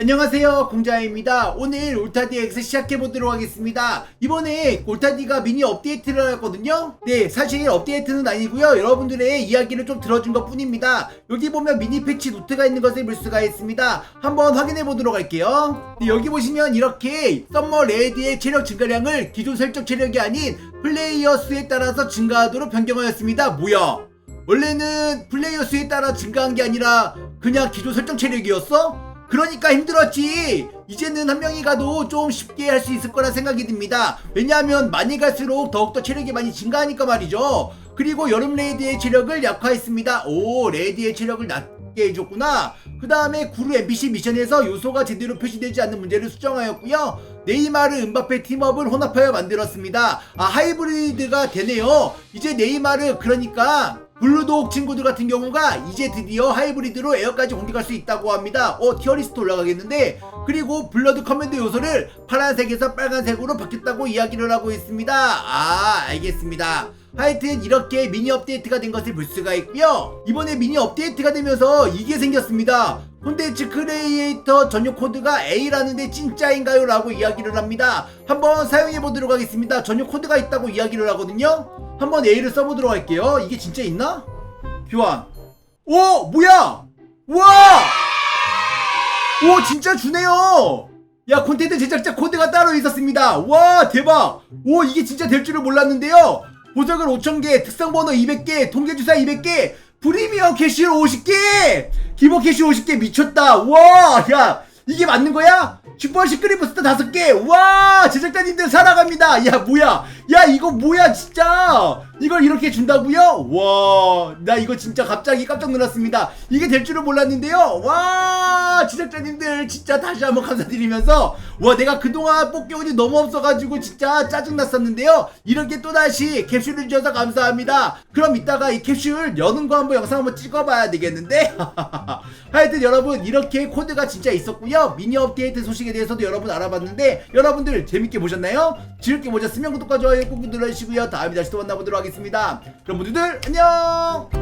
안녕하세요 공자입니다. 오늘 X 시작해보도록 하겠습니다. 이번에 올타디가 미니 업데이트를 하거든요. 네 사실 업데이트는 아니고요. 여러분들의 이야기를 좀 들어준 것 뿐입니다. 여기 보면 미니 패치 노트가 있는 것을 볼 수가 있습니다. 한번 확인해 보도록 할게요. 네, 여기 보시면 이렇게 썸머 레디의 체력 증가량을 기존 설정 체력이 아닌 플레이어 수에 따라서 증가하도록 변경하였습니다. 뭐야? 원래는 플레이어 수에 따라 증가한 게 아니라 그냥 기존 설정 체력이었어? 그러니까 힘들었지. 이제는 한 명이 가도 좀 쉽게 할 수 있을 거라 생각이 듭니다. 왜냐하면 많이 갈수록 더욱더 체력이 많이 증가하니까 말이죠. 그리고 여름 레이드의 체력을 약화했습니다. 오, 레이드의 체력을 낮게 해줬구나. 그 다음에 구루 NPC 미션에서 요소가 제대로 표시되지 않는 문제를 수정하였고요. 네이마르 은바페 팀업을 혼합하여 만들었습니다. 아, 하이브리드가 되네요. 이제 네이마르, 그러니까 블루독 친구들 같은 경우가 이제 드디어 하이브리드로 에어까지 공격할 수 있다고 합니다. 어, 티어리스트 올라가겠는데? 그리고 블러드 커맨드 요소를 파란색에서 빨간색으로 바뀌었다고 이야기를 하고 있습니다. 아, 알겠습니다. 하여튼 이렇게 미니 업데이트가 된 것을 볼 수가 있고요. 이번에 미니 업데이트가 되면서 이게 생겼습니다. 콘텐츠 크리에이터 전용 코드가 A라는데 진짜인가요? 라고 이야기를 합니다. 한번 사용해 보도록 하겠습니다. 전용 코드가 있다고 이야기를 하거든요. 한번 A를 써보도록 할게요. 이게 진짜 있나? 교환. 오! 뭐야! 와! 오, 진짜 주네요! 야, 콘텐츠 제작자 코드가 따로 있었습니다. 와, 대박! 오, 이게 진짜 될 줄을 몰랐는데요. 보석을 5,000개, 특성번호 200개, 통계주사 200개, 프리미엄 캐시 50개! 기본 캐시 50개 미쳤다. 와, 야, 이게 맞는 거야? 슈퍼 시크릿 부스터 5개! 와, 제작자님들 살아갑니다. 야, 뭐야? 야, 이거 뭐야, 진짜! 이걸 이렇게 준다고요? 와, 나 이거 진짜 갑자기 깜짝 놀랐습니다. 이게 될 줄은 몰랐는데요. 와, 제작자님들 진짜 다시 한번 감사드리면서 와, 내가 그동안 뽑기 운이 너무 없어가지고 진짜 짜증났었는데요. 이렇게 또다시 캡슐을 주셔서 감사합니다. 그럼 이따가 이 캡슐 여는 거 한번 영상 한번 찍어봐야 되겠는데? 하여튼 여러분 이렇게 코드가 진짜 있었고요. 미니 업데이트 소식에 대해서도 여러분 알아봤는데 여러분들 재밌게 보셨나요? 즐겁게 보셨으면 구독과 좋아요 꾹 눌러주시고요. 다음에 다시 또 만나보도록 하겠습니다. 그럼 모두들 안녕!